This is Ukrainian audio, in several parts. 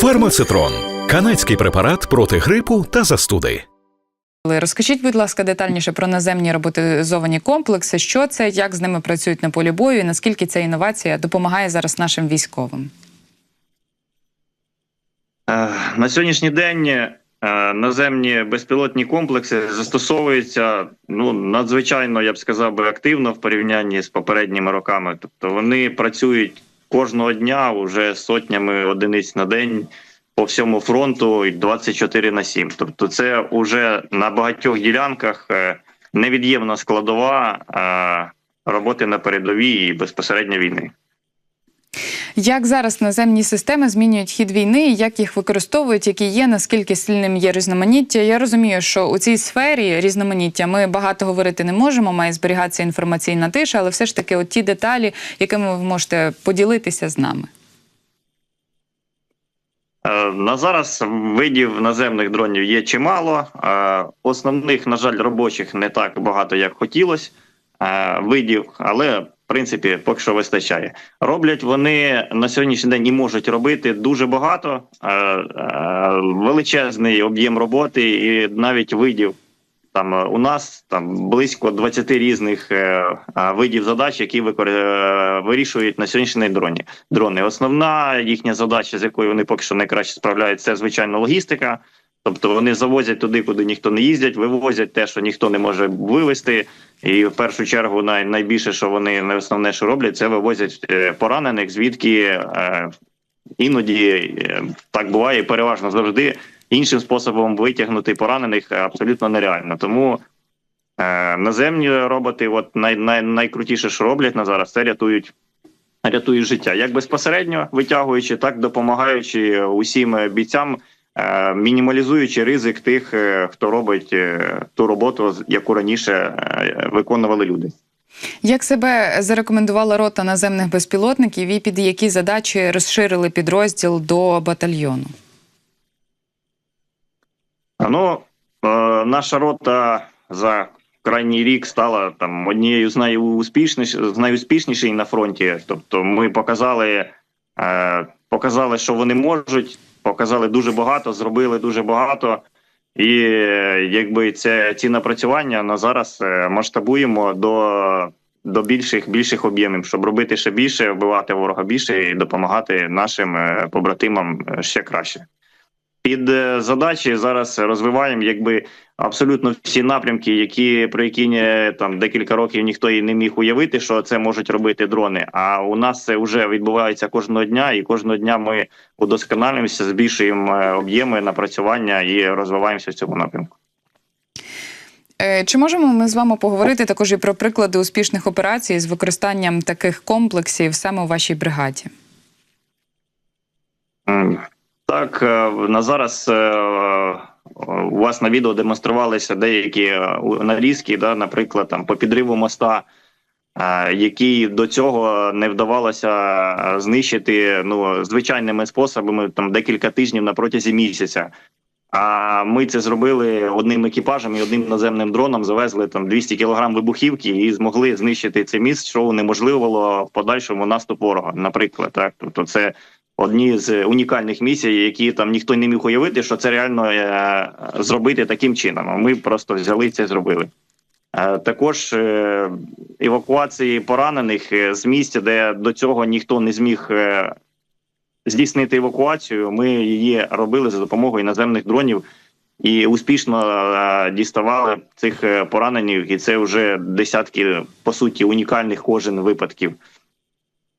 Фармацитрон канадський препарат проти грипу та застуди. Розкажіть, будь ласка, детальніше про наземні роботизовані комплекси. Що це, як з ними працюють на полі бою, і наскільки ця інновація допомагає зараз нашим військовим? Е, На сьогоднішній день е, наземні безпілотні комплекси застосовуються ну надзвичайно, я б сказав би, активно в порівнянні з попередніми роками. Тобто вони працюють кожного дня вже сотнями одиниць на день по всьому фронту і 24 на 7. Тобто, це вже на багатьох ділянках е, невід'ємна складова е, роботи на передовій і безпосередньо війни. Як зараз наземні системи змінюють хід війни, як їх використовують, які є, наскільки сильним є різноманіття? Я розумію, що у цій сфері різноманіття ми багато говорити не можемо, має зберігатися інформаційна тиша, але все ж таки, от ті деталі, якими ви можете поділитися з нами. Е, На зараз видів наземних дронів є чимало. Е, Основних, на жаль, робочих не так багато, як хотілося е, видів, але принципі поки що вистачає. Роблять вони на сьогоднішній день і можуть робити дуже багато, Е, е, величезний об'єм роботи і навіть видів. Там е, у нас там близько 20 різних е, видів задач, які викор... вирішують на сьогоднішній день дроні. Дрони. Основна їхня задача, з якою вони поки що найкраще справляються, це звичайно логістика. Тобто вони завозять туди, куди ніхто не їздять, вивозять те, що ніхто не може вивезти. І в першу чергу най... найбільше, що вони не основне, що роблять, це вивозять е, поранених, звідки е, іноді е, так буває, переважно завжди іншим способом витягнути поранених абсолютно нереально. Тому наземні роботи, от най, най, найкрутіше, що роблять на зараз, це рятують. Рятують життя як безпосередньо витягуючи, так допомагаючи усім бійцям, мінімалізуючи ризик тих, е, хто робить е, ту роботу, яку раніше е, виконували люди. Як себе зарекомендувала рота наземних безпілотників і під які задачі розширили підрозділ до батальйону? Ну, е, наша рота за крайній рік стала там однією з найуспішніших з найуспішніших на фронті. Тобто, ми показали, е, показали, що вони можуть, показали дуже багато, зробили дуже багато. І якби це ці напрацювання на зараз е, масштабуємо до, до більших більших об'ємів, щоб робити ще більше, вбивати ворога більше і допомагати нашим е, побратимам е, ще краще. Під задачі зараз розвиваємо якби абсолютно всі напрямки, які про які там декілька років ніхто і не міг уявити, що це можуть робити дрони. А у нас це вже відбувається кожного дня, і кожного дня ми удосконалюємося, збільшуємо е, об'єми напрацювання і розвиваємося в цьому напрямку. Е, Чи можемо ми з вами поговорити також і про приклади успішних операцій з використанням таких комплексів саме у вашій бригаді? Так, е, на зараз у вас на відео демонструвалися деякі е, нарізки, да, наприклад, там по підриву моста, е, який до цього не вдавалося е, знищити ну, звичайними способами там декілька тижнів на протязі місяця. А ми це зробили одним екіпажем і одним наземним дроном. Завезли там 200 кілограм вибухівки і змогли знищити цей міст, що унеможливило подальшому наступ ворога. Наприклад, так тобто, це одні з унікальних місій, які там ніхто не міг уявити, що це реально е, зробити таким чином. Ми просто взяли це і зробили. Е, також е, евакуації поранених з місця, де до цього ніхто не зміг здійснити евакуацію. Ми її робили за допомогою наземних дронів і успішно діставали цих поранених, і це вже десятки по суті унікальних кожен випадків.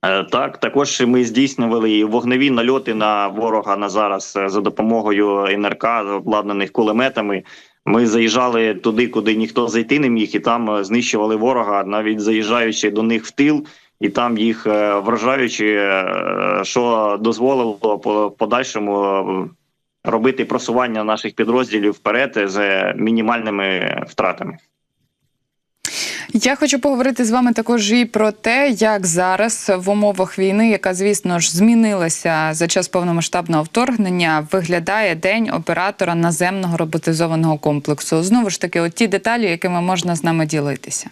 Е, Так, також ми здійснювали вогневі нальоти на ворога на зараз е, за допомогою НРК, обладнаних кулеметами. Ми заїжджали туди, куди ніхто зайти не міг, і там е, знищували ворога, навіть заїжджаючи до них в тил, і там їх вражаючи, що дозволило по подальшому робити просування наших підрозділів вперед з мінімальними втратами. Я хочу поговорити з вами також і про те, як зараз в умовах війни, яка звісно ж змінилася за час повномасштабного вторгнення, виглядає день оператора наземного роботизованого комплексу. Знову ж таки, от ті деталі, якими можна з нами ділитися.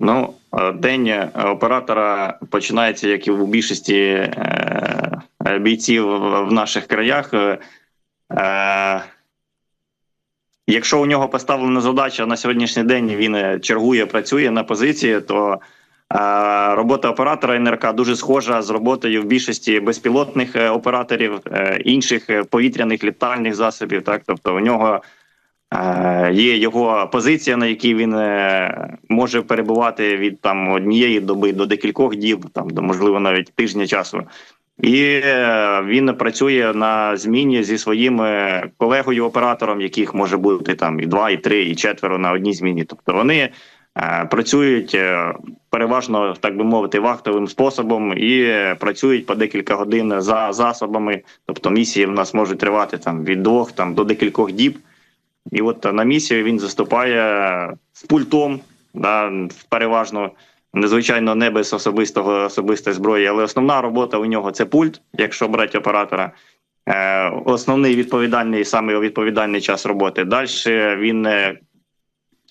Ну, е, день е, оператора починається, як і у більшості е, бійців в наших краях. Якщо у нього поставлена задача на сьогоднішній день, він е, чергує, працює на позиції, то е, робота оператора НРК дуже схожа з роботою в більшості безпілотних е, операторів, інших повітряних літальних засобів. Так, тобто у нього є його позиція, на якій він може перебувати від там однієї доби до декількох діб, там до можливо навіть тижня часу. І е, він працює на зміні зі своїм е, колегою оператором, яких може бути там і два, і три, і четверо на одній зміні. Тобто вони е, працюють переважно, так би мовити, вахтовим способом і працюють по декілька годин за засобами. Тобто місії в нас можуть тривати там від двох там до декількох діб. І от на місію він заступає з пультом, да, переважно незвичайно не без особистого особистої зброї, але основна робота у нього це пульт, якщо брати оператора. Е, основний відповідальний саме відповідальний час роботи. Далі він е,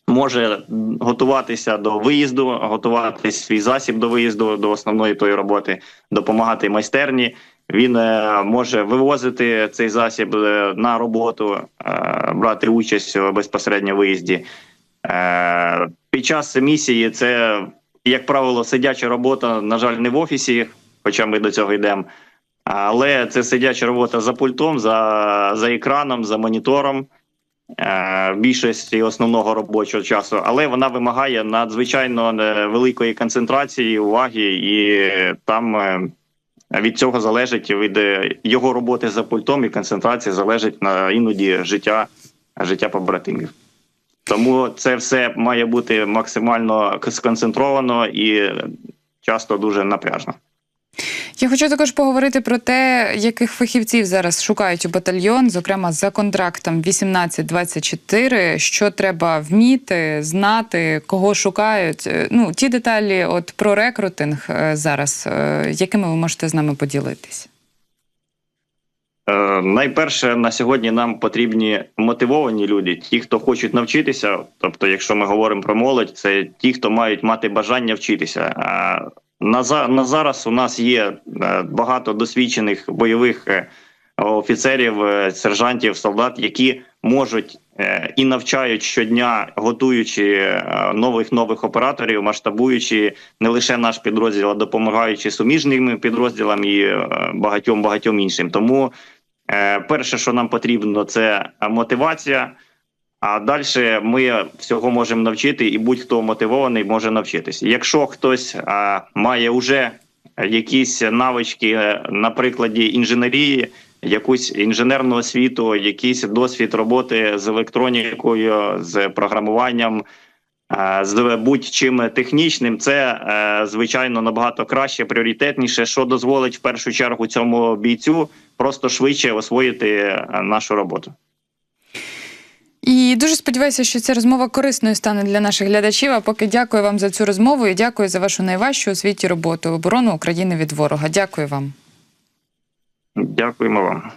може готуватися до виїзду, готувати свій засіб до виїзду до основної тої роботи, допомагати майстерні. Він е, може вивозити цей засіб на роботу, брати участь безпосередньо виїзді. Е, Під час місії це, як правило, сидяча робота, на жаль, не в офісі, хоча ми до цього йдемо. Але це сидяча робота за пультом, за, за екраном, за монітором е, більшості основного робочого часу, але вона вимагає надзвичайно е, великої концентрації, уваги, і там е, від цього залежить від його роботи за пультом і концентрації залежить на іноді життя, життя побратимів. Тому це все має бути максимально сконцентровано і часто дуже напряжно. Я хочу також поговорити про те, яких фахівців зараз шукають у батальйон, зокрема за контрактом 18-24, що треба вміти, знати, кого шукають. Е, Ну, ті деталі, от про рекрутинг е, зараз, е, якими ви можете з нами поділитись? Е, Найперше на сьогодні нам потрібні мотивовані люди, ті, хто хочуть навчитися. Тобто, якщо ми говоримо про молодь, це ті, хто мають мати бажання вчитися. А на за на зараз у нас є е, багато досвідчених бойових е, офіцерів, е, сержантів, солдат, які можуть е, і навчають щодня, готуючи е, нових нових операторів, масштабуючи не лише наш підрозділ, а допомагаючи суміжним підрозділам і е, багатьом багатьом іншим. Тому перше, що нам потрібно, це мотивація. А далі ми всього можемо навчити, і будь-хто мотивований може навчитися. Якщо хтось а, має вже якісь навички е, на прикладі інженерії, якусь інженерну освіту, якийсь досвід роботи з електронікою, з програмуванням, е, з будь-чим технічним, це е, звичайно набагато краще, пріоритетніше, що дозволить в першу чергу цьому бійцю просто швидше освоїти нашу роботу. І дуже сподіваюся, що ця розмова корисною стане для наших глядачів. А поки дякую вам за цю розмову і дякую за вашу найважчу у світі роботу оборону України від ворога. Дякую вам. Дякуємо вам.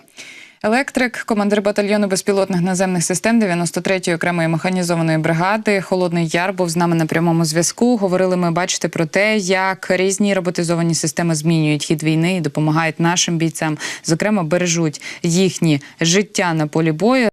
Електрик, командир батальйону безпілотних наземних систем 93-ї окремої механізованої бригади. Холодний Яр був з нами на прямому зв'язку. Говорили ми бачите про те, як різні роботизовані системи змінюють хід війни і допомагають нашим бійцям, зокрема бережуть їхні життя на полі бою.